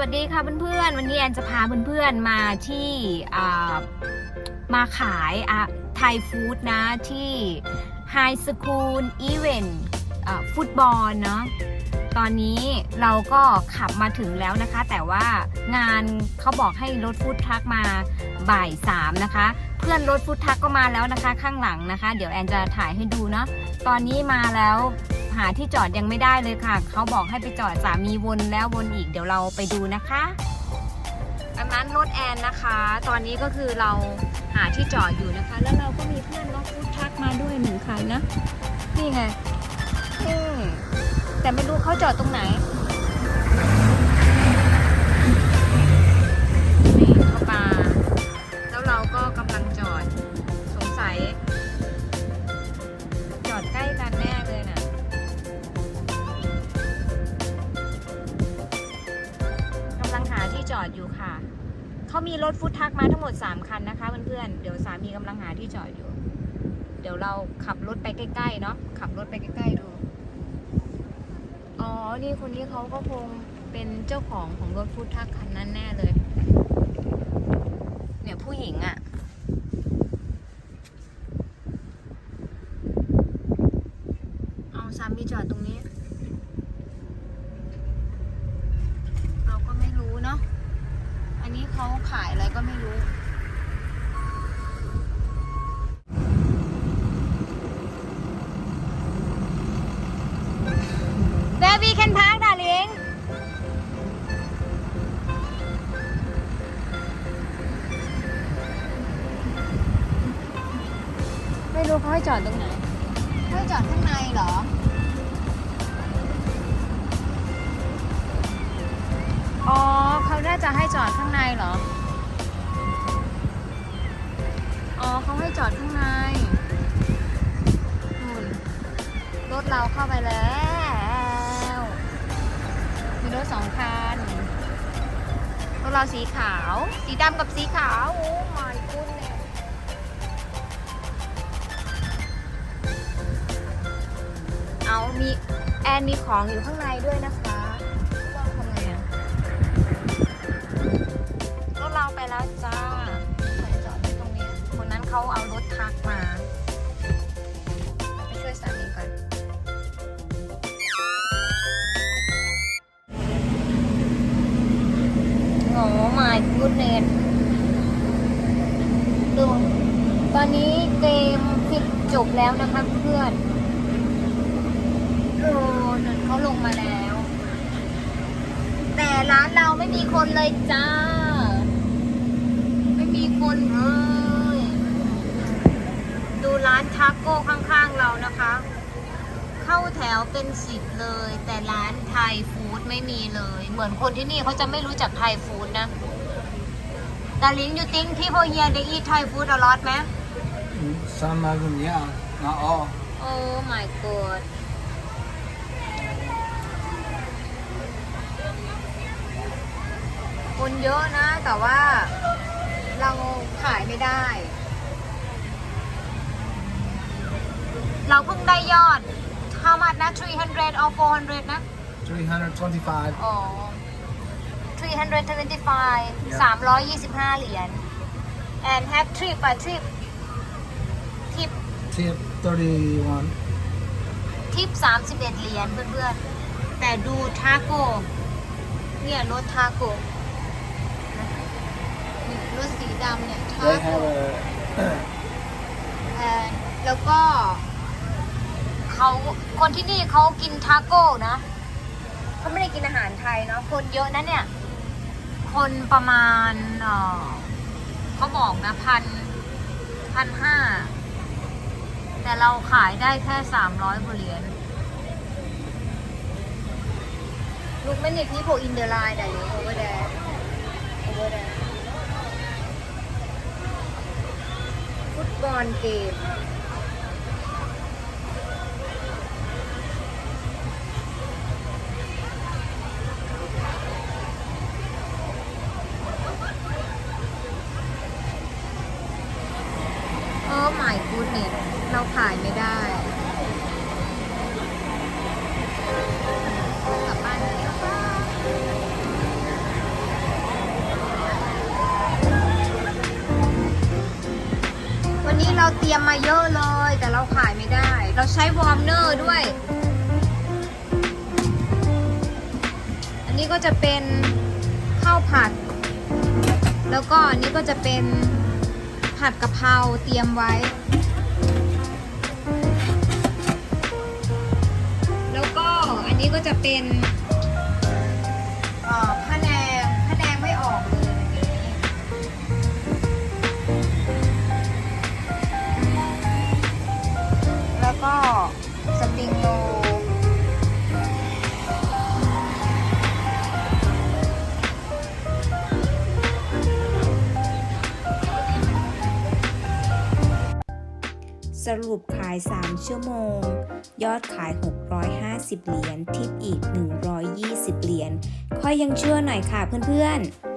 วัสดีค่ะเพื่อนๆ วันนี้แอนจะพาเพื่อนๆมาที่มาขายอะไทยฟู้ดนะที่ไฮสคูลอีเวนต์ฟุตบอลเนาะตอนนี้เราก็ขับมาถึงแล้วนะคะ แต่ว่างานเขาบอกให้รถฟู้ดทรัคมาบ่ายสามนะคะ เพื่อนรถฟู้ดทรัคก็มาแล้วนะคะ ข้างหลังนะคะ เดี๋ยวแอนจะถ่ายให้ดูเนาะตอนนี้มาแล้ว หาที่จอดยังไม่ได้เลยค่ะ เขาบอกให้ไปจอดสามีวนแล้ววนอีกเดี๋ยวเราไปดูนะคะอันนั้นรถแอนนะคะ ตอนนี้ก็คือเราหาที่จอดอยู่นะคะ แล้วเราก็มีเพื่อนรถฟู้ดทักมาด้วยหนึ่งคันนะ นี่ไงแต่ไม่รู้เขาจอดตรงไหน ดอยู่ค่ะ เขามีรถฟุตทักมาทั้งหมด 3 คันนะคะเพื่อนๆ เดี๋ยวสามีกำลังหาที่จอดอยู่ เดี๋ยวเราขับรถไปใกล้ๆเนาะ ขับรถไปใกล้ๆดู อ๋อ นี่คนนี้เขาก็คงเป็นเจ้าของของรถฟุตทักคันนั้นแน่เลย เนี่ยผู้หญิงอะ่ะ เอาสามีจอดตรงนี้ เราก็ไม่รู้เนาะ อันนี้ เขาขายอะไรก็ไม่รู้ Where we can park darling ไม่รู้เขาให้จอดตรงไหนเขาให้จอดข้างในเหรอ อ๋อเขาน่าจะให้จอดข้างในเหรอ อ๋อเขาให้จอดข้างในนู่นรถเราเข้าไปแล้ว มีรถสองคัน รถเราสีขาว สีดำกับสีขาว โอ้ my goodness เอามีแอนมีของอยู่ข้างในด้วยนะคะ เราไปแล้วจ้าใส่จอดไว้ตรงนี้ คนนั้นเขาเอารถทักมาไปช่วยสามีก่อนโอ้ my goodness ดู ตอนนี้เกมปิดจบแล้วนะคะเพื่อนโอ้นนเขาลงมาแล้ว แต่ร้านเราไม่มีคนเลยจ้า คนเลยดูร้านทาโก้ข้างๆเรานะคะ เข้าแถวเป็นสิบเลย แต่ร้านไทยฟู้ดไม่มีเลย เหมือนคนที่นี่เขาจะไม่รู้จักไทยฟู้ดนะดาริง you think people here they eat Thai food a lot ไหม Some of them, yeah, not all. Oh my god คนเยอะนะแต่ว่า เราขายไม่ได้ เราเพิ่งได้ยอด how much นะ 300 or 400 นะ 325. อ๋อ 325 325 เหรียญ and have trip อะ trip ทิป Tip 31. ทิป31 เหรียญเพื่อนๆ แต่ดูทาโก้เนี่ยรถทาโก้ นี่รถสีดำเนี่ยทา They โก้ have a เอ่อแล้วก็เขาคนที่นี่เขากินทาโก้นะเขาไม่ได้กินอาหารไทยเนาะคนเยอะนะเนี่ย คนประมาณเอ่อเขาบอกนะพันพันห้าแต่เราขายได้แค่สามร้อยเหรียญลูกไม่เน็ตนี่โผอินเดอร์ไลน์ได้เลย over there over ฟุต นี้เราเตรียมมาเยอะเลย แต่เราขายไม่ได้ เราใช้วอร์มเนอร์ด้วย อันนี้ก็จะเป็นข้าวผัด แล้วก็อันนี้ก็จะเป็นผัดกะเพราเตรียมไว้ แล้วก็อันนี้ก็จะเป็นผ้าแน สปริงโรสรุปขาย 3 ชั่วโมง ยอดขาย 650 เหรียญ ทิปอีก 120 เหรียญค่อยยังเชื่อหน่อยค่ะเพื่อนๆ